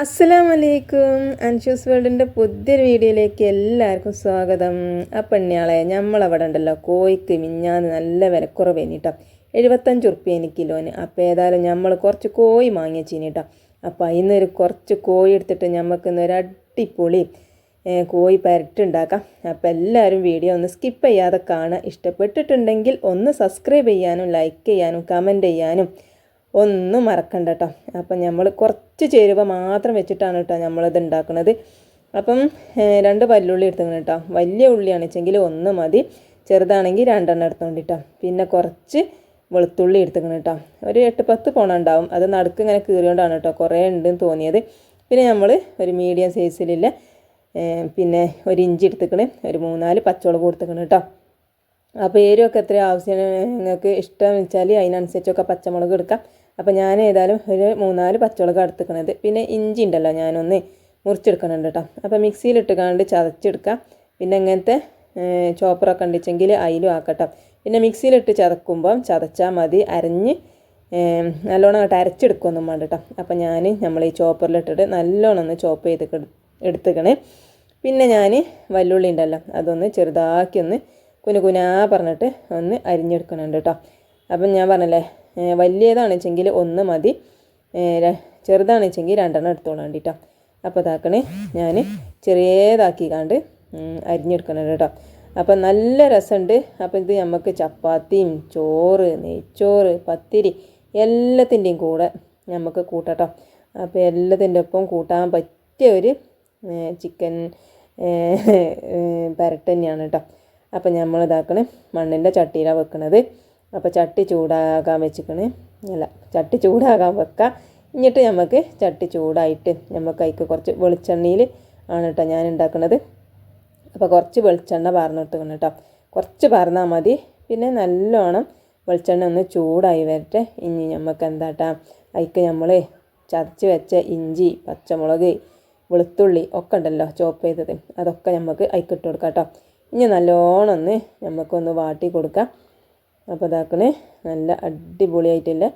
അസ്സലാം വലൈക്കും അൻഷൂസ് വേൾഡിന്റെ പുതിയൊരു വീഡിയോയിലേക്ക് എല്ലാവർക്കും സ്വാഗതം. ആ പെണ്ണിയാളെ നമ്മളവിടെ ഉണ്ടല്ലോ കോഴിക്ക് മിഞ്ഞാന്ന് നല്ല വിലക്കുറവ് വേണിട്ടോ എഴുപത്തഞ്ച് ഉറുപ്പ്യേന് കിലോന്. അപ്പോൾ ഏതായാലും നമ്മൾ കുറച്ച് കോഴി വാങ്ങിയ ചീനിട്ടോ അപ്പോൾ അതിൽ ഒരു കുറച്ച് കോഴി എടുത്തിട്ട് നമുക്ക് ഇന്നൊരു അടിപൊളി കോഴി പരട്ടുണ്ടാക്കാം അപ്പോൾ എല്ലാവരും വീഡിയോ ഒന്ന് സ്കിപ്പ് ചെയ്യാതെ കാണുക. ഇഷ്ടപ്പെട്ടിട്ടുണ്ടെങ്കിൽ ഒന്ന് സബ്സ്ക്രൈബ് ചെയ്യാനും ലൈക്ക് ചെയ്യാനും കമന്റ് ചെയ്യാനും ഒന്നും മറക്കണ്ട കേട്ടോ അപ്പം നമ്മൾ കുറച്ച് ചേരുവ മാത്രം വെച്ചിട്ടാണ് കേട്ടോ നമ്മളിത് ഉണ്ടാക്കുന്നത് അപ്പം രണ്ട് വല്ലുള്ളി എടുത്തങ്ങനെ കേട്ടോ വലിയ ഉള്ളിയാണ് വെച്ചെങ്കിൽ ഒന്ന് മതി. ചെറുതാണെങ്കിൽ രണ്ടെണ്ണം എടുത്തോണ്ടിട്ടോ പിന്നെ കുറച്ച് വെളുത്തുള്ളി എടുത്തങ്ങനെ കേട്ടോ ഒരു എട്ട് പത്ത് പോണ ഉണ്ടാവും. അത് നടുക്ക് ഇങ്ങനെ കീറിയോണ്ടാണ് കേട്ടോ കുറേ ഉണ്ടെന്ന് തോന്നിയത്. പിന്നെ നമ്മൾ ഒരു മീഡിയം സൈസിലുള്ള പിന്നെ ഒരു ഇഞ്ചി എടുത്തുക്കണ്. ഒരു മൂന്നാൽ പച്ചമുളക് കൊടുത്തുക്കണ് കേട്ടോ അപ്പോൾ എരിവൊക്കെ എത്ര ആവശ്യം നിങ്ങൾക്ക് ഇഷ്ടം വെച്ചാൽ അതിനനുസരിച്ചൊക്കെ പച്ചമുളക് എടുക്കാം. അപ്പോൾ ഞാൻ ഏതായാലും ഒരു മൂന്നാൽ പച്ചമുളക് എടുത്തുക്കണത്. പിന്നെ ഇഞ്ചി ഉണ്ടല്ലോ ഞാനൊന്ന് മുറിച്ചെടുക്കണുണ്ട് കേട്ടോ. അപ്പോൾ മിക്സിയിലിട്ട് കണ്ട് ചതച്ചെടുക്കാം. പിന്നെ ഇങ്ങനത്തെ ചോപ്പറൊക്കെ ഉണ്ടെങ്കിൽ അതിലും ആക്കട്ടോ. പിന്നെ മിക്സിയിലിട്ട് ചതക്കുമ്പം ചതച്ചാൽ മതി. അരഞ്ഞ് നല്ലോണം അങ്ങോട്ട് അരച്ചെടുക്കൊന്നും വേണ്ട അപ്പോൾ ഞാൻ നമ്മൾ ഈ ചോപ്പറിലിട്ടിട്ട് നല്ലോണം ഒന്ന് ചോപ്പ് ചെയ്ത് എടുത്തുക്കണേ. പിന്നെ ഞാൻ വല്ലുള്ളി ഉണ്ടല്ലോ അതൊന്ന് ചെറുതാക്കി ഒന്ന് കുനു കുനാ പറഞ്ഞിട്ട് ഒന്ന് അരിഞ്ഞെടുക്കണുണ്ട് കേട്ടോ. അപ്പം ഞാൻ പറഞ്ഞല്ലേ വലിയതാണ് വെച്ചെങ്കിൽ ഒന്ന് മതി. ചെറുതാണ് വെച്ചെങ്കിൽ രണ്ടെണ്ണം എടുത്തോളാം കേട്ടോ അപ്പോൾ ഇതാക്കണേ ഞാൻ ചെറിയതാക്കി കണ്ട് അരിഞ്ഞെടുക്കണം കേട്ടോ. അപ്പം നല്ല രസമുണ്ട് അപ്പം ഇത് നമുക്ക് ചപ്പാത്തിയും ചോറ് നെയ്ച്ചോറ് പത്തിരി എല്ലാത്തിന്റെയും കൂടെ നമുക്ക് കൂട്ടട്ടോ. അപ്പോൾ എല്ലാത്തിന്റെ ഒപ്പം കൂട്ടാൻ പറ്റിയ ഒരു ചിക്കൻ പരട്ടന്നെയാണ് കേട്ടോ. അപ്പം നമ്മൾ ഇതാക്കണേ മണ്ണിന്റെ ചട്ടിയിലാണ് വെക്കണത്. അപ്പോൾ ചട്ടി ചൂടാകാൻ വെച്ചിക്കണ് അല്ല ചട്ടി ചൂടാകാൻ വെക്കുക എന്നിട്ട് നമുക്ക് ചട്ടി ചൂടായിട്ട് നമുക്ക് അതിക്ക് കുറച്ച് വെളിച്ചെണ്ണയിൽ ആണ് കേട്ടോ ഞാൻ ഉണ്ടാക്കുന്നത് അപ്പോൾ കുറച്ച് വെളിച്ചെണ്ണ പാർന്ന് കൊടുക്കണം കേട്ടോ കുറച്ച് പാർന്നാൽ മതി. പിന്നെ നല്ലോണം വെളിച്ചെണ്ണ ഒന്ന് ചൂടായി വരട്ടെ. ഇനി നമുക്ക് എന്താട്ടാ അതിക്ക് നമ്മൾ ചതച്ച് വെച്ച ഇഞ്ചി പച്ചമുളക് വെളുത്തുള്ളി ഒക്കെ ഉണ്ടല്ലോ ചോപ്പ് ചെയ്തത്. അതൊക്കെ നമുക്ക് അതിക്കിട്ട് കൊടുക്കാം കേട്ടോ ഇനി നല്ലോണം ഒന്ന് നമുക്കൊന്ന് വാട്ടി കൊടുക്കാം. അപ്പോൾ ഇതാക്കണേ നല്ല അടിപൊളിയായിട്ടുള്ള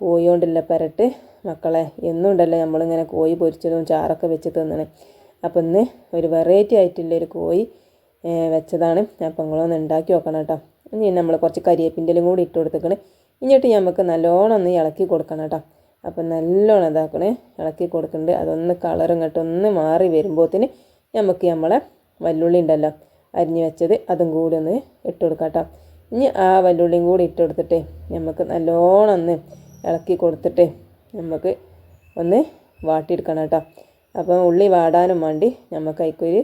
കോഴി പെരട്ട്. മക്കളെ എന്നുണ്ടല്ലോ നമ്മളിങ്ങനെ കോഴി പൊരിച്ചതും ചാറൊക്കെ വെച്ച് തിന്നണേ. അപ്പോൾ ഇന്ന് ഒരു വെറൈറ്റി ആയിട്ടുള്ള ഒരു കോഴി വെച്ചതാണ്. അപ്പം നിങ്ങളൊന്ന് ഉണ്ടാക്കി നോക്കണം കേട്ടോ. ഇനി നമ്മൾ കുറച്ച് കരിയേപ്പിന്റെലും കൂടി ഇട്ട് കൊടുത്തേക്കണേ. ഇനിയിട്ട് നമുക്ക് നല്ലോണം ഒന്ന് ഇളക്കി കൊടുക്കണം കേട്ടോ. അപ്പം നല്ലോണം ഇതാക്കണേ ഇളക്കി കൊടുക്കുന്നുണ്ട് അതൊന്ന് കളറും കേട്ടോ ഒന്ന് മാറി വരുമ്പോഴത്തേന് നമുക്ക് നമ്മളെ വല്ലുള്ളി ഉണ്ടല്ലോ അരിഞ്ഞ് വെച്ചത് അതും കൂടി ഒന്ന് ഇട്ട് കൊടുക്കാം കേട്ടോ. ഇനി ആ വല്ലുള്ളിയും കൂടി ഇട്ട് കൊടുത്തിട്ട് നമുക്ക് നല്ലോണം ഒന്ന് ഇളക്കി കൊടുത്തിട്ട് നമുക്ക് ഒന്ന് വാട്ടിയെടുക്കണം കേട്ടോ. അപ്പം ഉള്ളി വാടാനും വേണ്ടി നമുക്ക് അതിക്കൊരു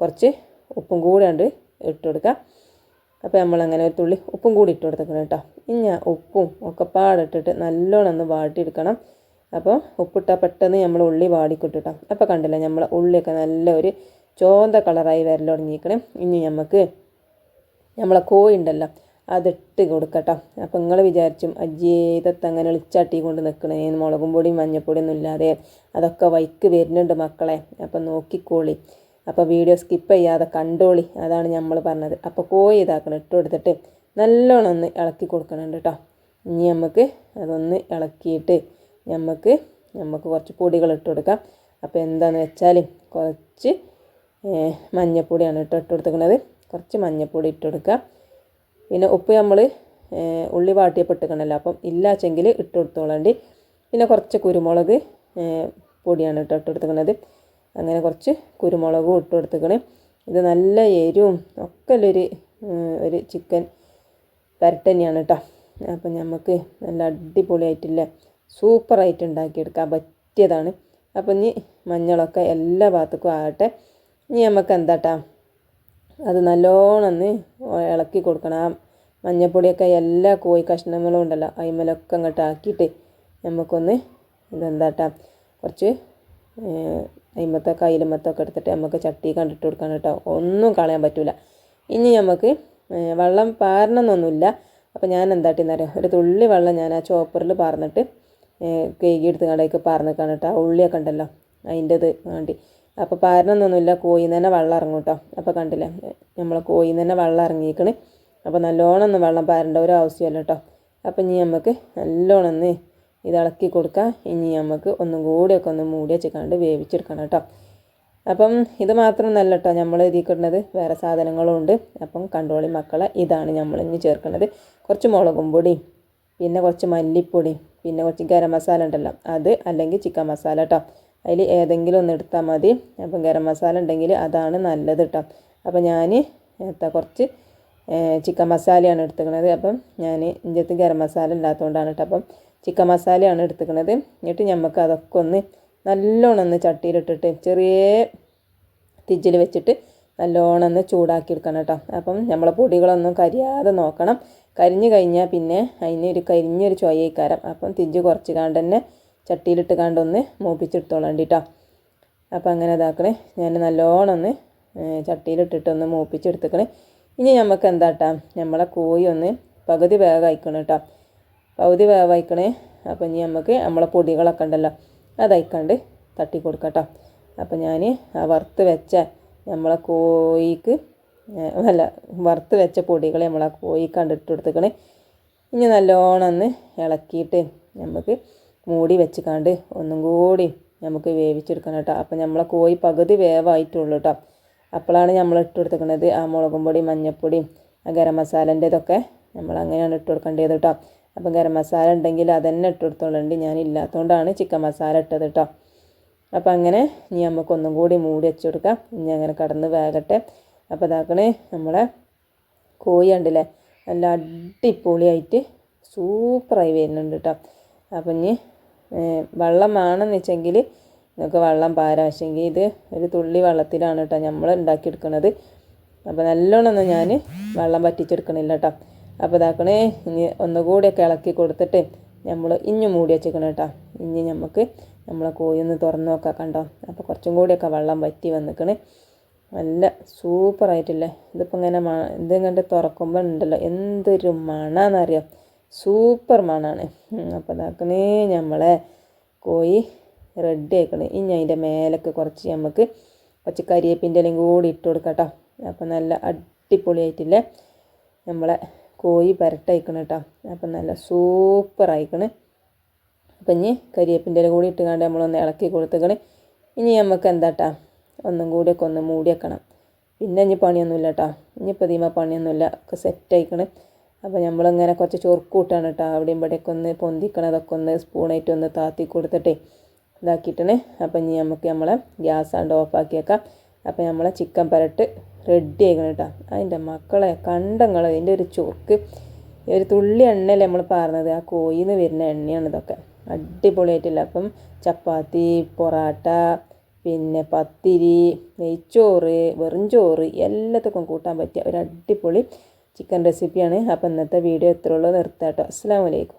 കുറച്ച് ഉപ്പും കൂടി ഉണ്ട് ഇട്ട് കൊടുക്കാം അപ്പോൾ നമ്മളങ്ങനെ ഒരു തുള്ളി ഉപ്പും കൂടി ഇട്ട് കൊടുത്തേക്കണം കേട്ടോ. ഇനി ഉപ്പും ഒക്കെ പാടിട്ടിട്ട് നല്ലോണം ഒന്ന് വാട്ടിയെടുക്കണം. അപ്പോൾ ഉപ്പിട്ടാൽ പെട്ടെന്ന് നമ്മൾ ഉള്ളി വാടിക്കിട്ടിട്ടോ അപ്പോൾ കണ്ടില്ല നമ്മൾ ഉള്ളിയൊക്കെ നല്ല ഒരു ചോന്ത കളറായി വരൽ തുടങ്ങിയിരിക്കണം. ഇനി നമുക്ക് നമ്മളെ കോഴി ഉണ്ടല്ലോ അതിട്ട് കൊടുക്കട്ടോ. അപ്പം നിങ്ങൾ വിചാരിച്ചും ഇതൊക്കെ അങ്ങനെ ഒളിച്ചാട്ടി കൊണ്ട് നിൽക്കണേ മുളകും പൊടിയും മഞ്ഞപ്പൊടിയും ഒന്നും ഇല്ലാതെ അതൊക്കെ വൈക്ക് വരുന്നുണ്ട് മക്കളെ. അപ്പം നോക്കിക്കോളി. അപ്പോൾ വീഡിയോ സ്കിപ്പ് ചെയ്യാതെ കണ്ടോളി. അതാണ് നമ്മൾ പറഞ്ഞത്. അപ്പോൾ കോഴി ഇതാക്കണം ഇട്ട് കൊടുത്തിട്ട് നല്ലോണം ഒന്ന് ഇളക്കി കൊടുക്കണുണ്ട് കേട്ടോ ഇനി നമുക്ക് അതൊന്ന് ഇളക്കിയിട്ട് നമുക്ക് നമുക്ക് കുറച്ച് പൊടികൾ ഇട്ട് കൊടുക്കാം. അപ്പോൾ എന്താണെന്ന് വെച്ചാൽ കുറച്ച് മഞ്ഞപ്പൊടിയാണ് ഇട്ട് ഇട്ട് കൊടുത്തിരിക്കുന്നത് കുറച്ച് മഞ്ഞപ്പൊടി ഇട്ട് കൊടുക്കുക പിന്നെ ഉപ്പ് നമ്മൾ ഉള്ളി വാട്ടിയപ്പെട്ടിക്കണല്ലോ അപ്പം ഇല്ലാച്ചെങ്കിൽ ഇട്ട് കൊടുത്തോളണ്ടി. പിന്നെ കുറച്ച് കുരുമുളക് പൊടിയാണ് ഇട്ട് ഇട്ട് അങ്ങനെ കുറച്ച് കുരുമുളകും ഇട്ട് കൊടുത്തിക്കണേ ഇത് നല്ല എരിവും ഒക്കെ ഉള്ളൊരു ഒരു ചിക്കൻ പരട്ടന്നെയാണ് കേട്ടോ അപ്പം നമുക്ക് നല്ല അടിപൊളിയായിട്ടില്ല സൂപ്പറായിട്ട് ഉണ്ടാക്കിയെടുക്കാൻ പറ്റിയതാണ്. അപ്പം ഇനി മഞ്ഞളൊക്കെ എല്ലാ ഭാഗത്തേക്കും ആകട്ടെ. ഇനി നമുക്ക് എന്താട്ടാ അത് നല്ലോണം ഇളക്കി കൊടുക്കണം. ആ മഞ്ഞപ്പൊടിയൊക്കെ എല്ലാ കോഴി കഷ്ണങ്ങളും ഉണ്ടല്ലോ അയിമലൊക്കെ അങ്ങോട്ട് ആക്കിയിട്ട് നമുക്കൊന്ന് ഇതെന്താട്ടാ കുറച്ച് അയിമത്തെ കയ്യിലുമത്തൊക്കെ എടുത്തിട്ട് നമുക്ക് ചട്ടി കണ്ടിട്ട് കൊടുക്കണം കേട്ടോ. ഒന്നും കളയാൻ പറ്റില്ല ഇനി നമുക്ക് വെള്ളം പാരണമെന്നൊന്നുമില്ല. അപ്പോൾ ഞാൻ എന്താട്ടിന്ന് അറിയാം ഒരു തുള്ളി വെള്ളം ഞാൻ ആ ചോപ്പറിൽ പാർന്നിട്ട് കേക്ക് എടുത്ത് കടയ്ക്ക് പാർന്നിക്കാണ് കേട്ടോ. ആ ഉള്ളിയൊക്കെ ഉണ്ടല്ലോ അതിന്റെത് വേണ്ടി. അപ്പോൾ പാരണമെന്നൊന്നുമില്ല കോഴിന്ന് തന്നെ വെള്ളം ഇറങ്ങും കേട്ടോ അപ്പോൾ കണ്ടില്ലേ നമ്മൾ കോഴിന്ന് തന്നെ വെള്ളം ഇറങ്ങിയിരിക്കണ് അപ്പോൾ നല്ലോണം ഒന്ന് വെള്ളം പാരേണ്ട ഒരു ആവശ്യമല്ല കേട്ടോ അപ്പം ഇനി നമുക്ക് നല്ലോണം ഒന്ന് ഇത് ഇളക്കി കൊടുക്കാം. ഇനി നമുക്ക് ഒന്നും കൂടിയൊക്കെ ഒന്ന് മൂടി വെച്ചിക്കാണ്ട് വേവിച്ചെടുക്കണം കേട്ടോ. അപ്പം ഇത് മാത്രമൊന്നല്ല കേട്ടോ നമ്മൾ ഇതിക്കിടുന്നത് വേറെ സാധനങ്ങളും ഉണ്ട്. അപ്പം കണ്ടോളി മക്കളെ ഇതാണ് നമ്മൾ ഇനി ചേർക്കുന്നത് കുറച്ച് മുളകും പൊടി പിന്നെ കുറച്ച് മല്ലിപ്പൊടി പിന്നെ കുറച്ച് ഗരം മസാല ഉണ്ടല്ലോ. അത് അല്ലെങ്കിൽ ചിക്കൻ മസാല കേട്ടോ. അതിൽ ഏതെങ്കിലും ഒന്ന് എടുത്താൽ മതി. അപ്പം ഗരം മസാല ഉണ്ടെങ്കിൽ അതാണ് നല്ലത് കേട്ടോ അപ്പം ഞാൻ എത്താ കുറച്ച് ചിക്കൻ മസാലയാണ് എടുത്തിക്കണത് അപ്പം ഞാൻ ഇഞ്ചത്ത് ഗരം മസാല ഇല്ലാത്തതുകൊണ്ടാണ് കേട്ടോ അപ്പം ചിക്കൻ മസാലയാണ് എടുത്തിക്കണത് എന്നിട്ട് നമുക്ക് അതൊക്കെ ഒന്ന് നല്ലോണം ഒന്ന് ചട്ടിയിലിട്ടിട്ട് ചെറിയ തിജ്ജിൽ വെച്ചിട്ട് നല്ലോണം ഒന്ന് ചൂടാക്കി എടുക്കണം കേട്ടോ അപ്പം നമ്മളെ പൊടികളൊന്നും കരിയാതെ നോക്കണം. കരിഞ്ഞു കഴിഞ്ഞാൽ പിന്നെ അതിന് ഒരു കരിഞ്ഞൊരു ചൊയ്യക്കാരം അപ്പം തിജ്ജ് കുറച്ച് കാണ്ട് തന്നെ ചട്ടിയിലിട്ട് കണ്ടൊന്ന് മൂപ്പിച്ചെടുത്തോളാം കേട്ടോ അപ്പം അങ്ങനെ ഇതാക്കണേ. ഞാൻ നല്ലോണം ഒന്ന് ചട്ടിയിലിട്ടിട്ടൊന്ന് മൂപ്പിച്ചെടുത്തുക്കണേ. ഇനി നമുക്ക് എന്താട്ടാ? നമ്മളെ കോഴി ഒന്ന് പകുതി വേഗം കേട്ടോ പകുതി വേവായിക്കണേ. അപ്പം ഇനി നമുക്ക് നമ്മളെ പൊടികളൊക്കെ ഉണ്ടല്ലോ അതയക്കാണ്ട് തട്ടി കൊടുക്കട്ടോ അപ്പം ഞാൻ ആ വറുത്ത് വെച്ച നമ്മളെ കോഴിക്ക് അല്ല വറുത്ത് വെച്ച പൊടികൾ നമ്മളെ കോഴിക്കാണ്ട് കണ്ടിട്ട് കൊടുത്തേക്കണേ. ഇനി നല്ലോണം ഒന്ന് ഇളക്കിയിട്ട് നമുക്ക് മൂടി വെച്ച് കണ്ട് ഒന്നും കൂടി നമുക്ക് വേവിച്ചെടുക്കണം കേട്ടോ. അപ്പം നമ്മളെ കോഴി പകുതി വേവായിട്ടുള്ളൂ കേട്ടോ. അപ്പോഴാണ് നമ്മൾ ഇട്ട് കൊടുത്തേക്കുന്നത് ആ മുളകും പൊടി മഞ്ഞൾപ്പൊടിയും ആ ഗരം മസാലേന്റെ ഇതൊക്കെ നമ്മൾ അങ്ങനെയാണ് ഇട്ട് കൊടുക്കേണ്ടത് കേട്ടോ. അപ്പം ഗരം മസാല ഉണ്ടെങ്കിൽ അതന്നെ ഇട്ട് കൊടുത്തോളുണ്ട് ഞാൻ ഇല്ലാത്തതുകൊണ്ടാണ് ചിക്കൻ മസാല ഇട്ടത് കേട്ടോ. അപ്പം അങ്ങനെ ഇനി നമുക്കൊന്നും കൂടി മൂടി വെച്ച് കൊടുക്കാം ഇനി അങ്ങനെ കടന്ന് വേകട്ടെ. അപ്പോൾ ഇതാക്കണേ നമ്മളെ കോഴി ഉണ്ടല്ലേ നല്ല അടിപൊളിയായിട്ട് സൂപ്പറായി വരുന്നുണ്ട് കേട്ടോ. അപ്പം ഇനി വെള്ളം വേണമെന്ന് വെച്ചെങ്കിൽ നിങ്ങൾക്ക് വെള്ളം പാരാ. പക്ഷേങ്കിൽ ഇത് ഒരു തുള്ളി വെള്ളത്തിലാണ് കേട്ടോ നമ്മൾ ഉണ്ടാക്കിയെടുക്കുന്നത് അപ്പോൾ നല്ലോണമൊന്നും ഞാൻ വെള്ളം വറ്റിച്ചെടുക്കണില്ല കേട്ടോ. അപ്പോൾ ഇതാക്കണേ ഇനി ഒന്നുകൂടിയൊക്കെ ഇളക്കി കൊടുത്തിട്ട് നമ്മൾ ഇഞ്ഞു മൂടി വെച്ചേക്കണം കേട്ടോ. ഇനി നമുക്ക് നമ്മളെ കോഴി ഒന്ന് തുറന്ന് നോക്കാം കണ്ടോ. അപ്പോൾ കുറച്ചും കൂടിയൊക്കെ വെള്ളം വറ്റി വന്നിക്കണേ. നല്ല സൂപ്പറായിട്ടില്ലേ. ഇതിപ്പോൾ ഇങ്ങനെ മ ഇതിങ്ങോട്ട് തുറക്കുമ്പോൾ ഉണ്ടല്ലോ. എന്തൊരു മണമെന്നറിയാം സൂപ്പർ മണമാണ് അപ്പോൾ ഇതാക്കണേ നമ്മളെ കോഴി റെഡി ആക്കണേ ഇനി അതിന്റെ മേലൊക്കെ കുറച്ച് നമുക്ക് കുറച്ച് കരിയേപ്പിന്റെ കൂടി ഇട്ട് കൊടുക്കാം കേട്ടോ അപ്പോൾ നല്ല അടിപൊളിയായിട്ടില്ലേ നമ്മളെ കോഴി പരട്ടയക്കണം കേട്ടോ അപ്പം നല്ല സൂപ്പർ ആയിക്കണ് അപ്പം ഇനി കരിയേപ്പിന്റെ കൂടി ഇട്ട് കണ്ട് നമ്മളൊന്ന് ഇളക്കി കൊടുത്തേക്കണ്. ഇനി നമുക്ക് എന്താട്ടാ? ഒന്നും കൂടിയൊക്കെ ഒന്ന് മൂടി വെക്കണം. പിന്നെ ഇനി പണിയൊന്നുമില്ല കേട്ടോ ഇനിയിപ്പോൾ ദീമ പണിയൊന്നുമില്ല. ഒക്കെ സെറ്റ് ആയിക്കണ്. അപ്പോൾ നമ്മളിങ്ങനെ കുറച്ച് ചോറ് കൂട്ടാണ് കേട്ടോ അവിടെയും ഇവിടെയൊക്കെ ഒന്ന് പൊന്തിക്കണതൊക്കെ ഒന്ന് സ്പൂണായിട്ട് ഒന്ന് താത്തി കൊടുത്തിട്ടേ ഇതാക്കിയിട്ടാണ്. അപ്പം ഇനി നമുക്ക് നമ്മളെ ഗ്യാസ് ആണ്ട് ഓഫ് ആക്കിയേക്കാം അപ്പോൾ നമ്മളെ ചിക്കൻ പരട്ട് റെഡി ആയിക്കണം കേട്ടോ അതിന്റെ മക്കളെ കണ്ടങ്ങൾ അതിന്റെ ഒരു ചൊറുക്ക്. ഒരു തുള്ളി എണ്ണയല്ലേ നമ്മൾ പറഞ്ഞത് ആ കോയിൽ നിന്ന് വരുന്ന എണ്ണയാണ് ഇതൊക്കെ. അടിപൊളിയായിട്ടില്ല. അപ്പം ചപ്പാത്തി പൊറാട്ട പിന്നെ പത്തിരി നെയ്ച്ചോറ് വെറും ചോറ് എല്ലാത്തക്കും കൂട്ടാൻ പറ്റിയ ഒരു അടിപൊളി ചിക്കൻ റെസിപ്പിയാണ്. അപ്പോൾ ഇന്നത്തെ വീഡിയോ എത്രയുള്ളൂ ഉള്ളൂ. നിർത്താം കേട്ടോ അസ്സാം വലൈക്കും